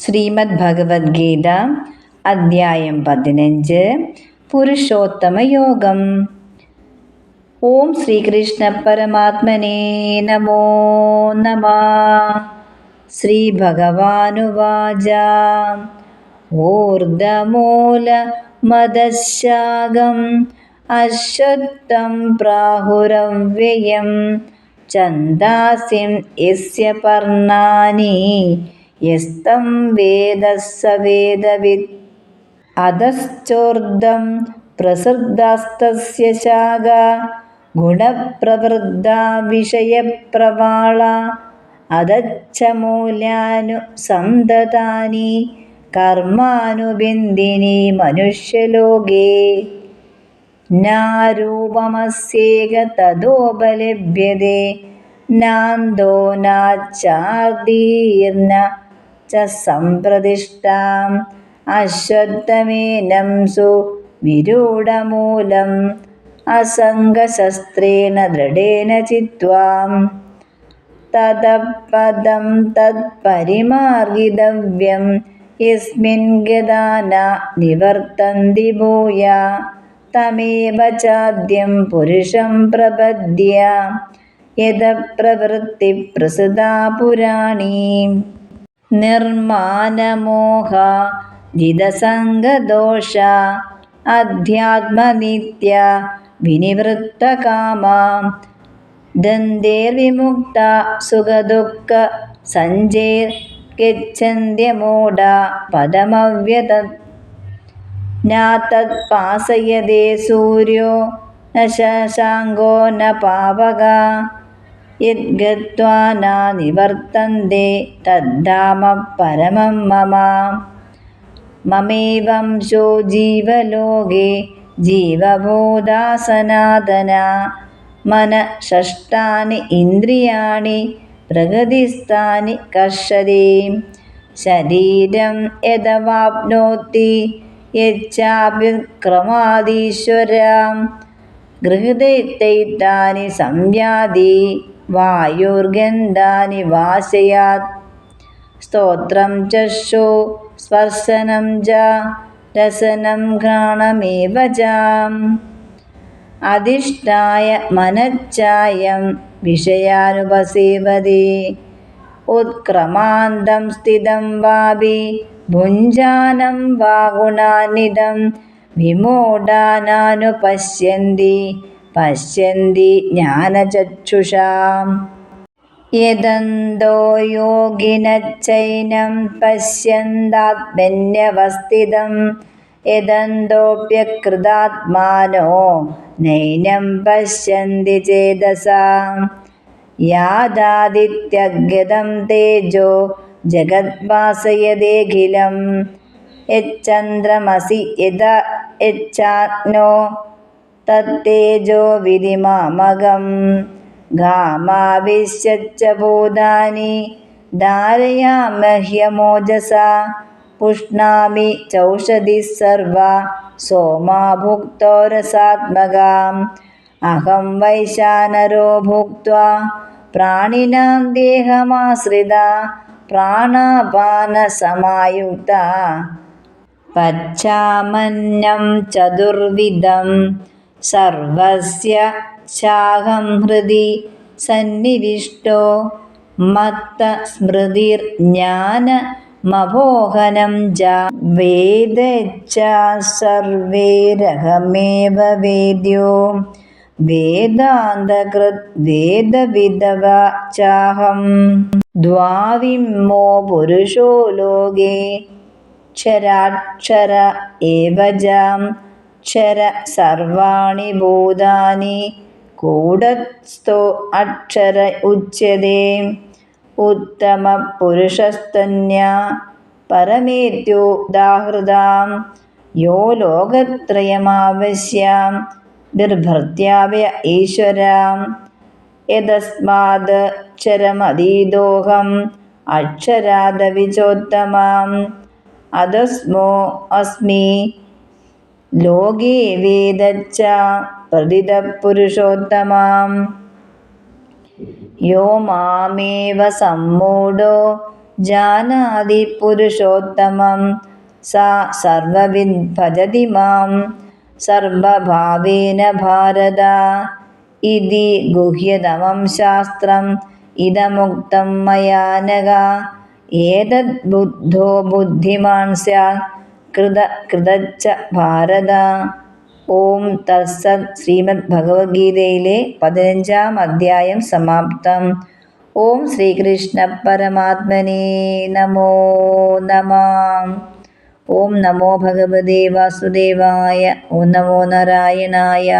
ശ്രീമദ് ഭഗവത്ഗീത അദ്ധ്യായം പതിനഞ്ച്. പുരുഷോത്തമ യോഗം. ഓം ശ്രീകൃഷ്ണ പരമാത്മനേ നമോ നമ. ശ്രീ ഭഗവാനുവാച ഊർദ്ധമൂല മദശാകം. അശ്വത്ഥം പ്രാഹുരവ്യയം ചന്ദാസിം യസ്യ പർണാനി. യസ്തം വേദ സ വേദവിത് അധശ്ചോർദ്ധം പ്രസൃദ്ധാസ്തസ്യ ശാഖ. ഗുണപ്രവൃദ്ധ വിഷയപ്രവാള. അധച്ഛ മൂലാനു സന്തതാനി കർമാനുബിന്ദിനി മനുഷ്യലോകേ. നാരൂപമസ്യേക തദോപലഭ്യതേ. നാന്തോ നാച്ചാർദീർണ ച സംപ്രതിഷ്ഠാം അശ്വത്ഥമേനം സു വിരൂഢമൂലം അസംഗശസ്ത്രേണ ദൃഢേന ചിത്വാം. തതപദം തത്പരിമാർഗിതവ്യം യസ്മിൻ ഗതാ ന നിവർത്തന്തി ഭൂയ. തമേവ ചാദ്യം പുരുഷം പ്രപദ്യ. നിർമാനമോഹ ജിതസംഗദോഷ അധ്യാത്മനിത്യ വിനിവൃത്തകാമ ദന്തേർവിമുക്ത സുഖദുഃഖ സഞ്ജേർ ഗച്ഛന്ത്യമൂഢ പദമവ്യത നാതത്പാസയതേ സൂര്യോ ന ശശാങ്കോ ന പാവക. യദ്ഗത്വാ ന നിവർത്തന്തെ തദ്ധാമ പരമം മമ. മമേവംശോ ജീവലോകേ ജീവഭൂതാ സനാതന മനഃഷ്ടാനി ഇന്ദ്രിയാണി പ്രകൃതിസ്ഥാനി കർഷതി. ശരീരം യഥവാപ്നോത്തി യച്ഛാഭിക്രമാദീശ്വരാം ഗൃഹദൈത്താനി സംയാതി വായുർഗന്ധാനി വാസയാത് സ്തോത്രം ചക്ഷു സ്പർശനം ച രസനം ഘ്രാണമേവ ച അധിഷ്ഠായ മനച്ചായം വിഷയാനുപസേവതി. ഉത്ക്രമാന്തം സ്ഥിതം വാപി ഭുഞ്ജാനം വാ ഗുണാനിതം വിമൂഢാനാനുപശ്യന്തി പശ്യന്തി ജ്ഞാനചക്ഷുഷാം. യദന്തോ യോഗിനച്ചൈനം പശ്യന്താത്മന്യവസ്ഥിതം. യദന്തോപ്യകൃതാത്മാനോ നൈനം പശ്യന്തി ചേതസാം. യാദാദിത്യഗതം തേജോ ജഗദ്വാസയദേഖിലം യച്ചന്ദ്രമസി യദ യച്ചാഗ്നോ തത്തേജോ വിധിമാമകം. ഘാമാവിശ്യച്ച ഭൂതാനി ധാരയാമഹ്യമോജസ പുഷ്ണാമി ചൗഷധി സർവ സോമാ ഭുക്തോരസാത്മകാം അഹം വൈശാനരോ ഭുക്ത പ്രാണിനാം ദേഹമാശ്രിത പ്രാണാപാനസമായുക്ത. പച്ചാമന്നം ചതുർവിധം സർവസ്യ ചാഹം ഹൃദി സന്നിവിഷ്ടോ മത്ത സ്മൃതിർ ജ്ഞാന വേദച്ച സർവേരഹമേവ വേദ്യോ വേദാന്തകൃത് വേദവിധവ ചാഹം. ദ്വാവിമ്മോ പുരുഷോ ലോകേ ക്ഷരാക്ഷര ഏവ ജാം ക്ഷര സർവാണി ഭൂതാനി. കൂടസ്ഥോ അക്ഷര ഉച്യത്തെ ഉത്തമ പുരുഷസ്തന്യ. പരമേത്യോദാഹൃതാം യോ ലോകത്രയമാവശ്യാം. ബിർഭർത്യാവയ ഈശ്വരാം. യതസ്മാത് ക്ഷരമതീതോഹം അക്ഷരാദവിചോത്തമാം. അതസ്മോ അസ്മി. ലോകേ വേദച്ച പ്രതിതപുരുഷോത്തമാം യോ മാമേവ സമ്മൂഢോ ജാനാതി പുരുഷോത്തമം. സാ സർവവിദ് ഭജതി മാം. സർവഭാവേന ഭാരത. ഇതി ഗുഹ്യതമം ശാസ്ത്രം. ഇതമുക്തം മയാനക. ഏതദ് ബുദ്ധോ ബുദ്ധിമാൻ സ്യാത് കൃത കൃതച്ച ഭാരത. ഓം തത്സത് ശ്രീമദ് ഭഗവത്ഗീതയിലെ പതിനഞ്ചാം അധ്യായം സമാപ്തം. ഓം ശ്രീകൃഷ്ണ പരമാത്മനേ നമോ നമ. ഓം നമോ ഭഗവതേ വാസുദേവായ ഓം നമോ നാരായണായ.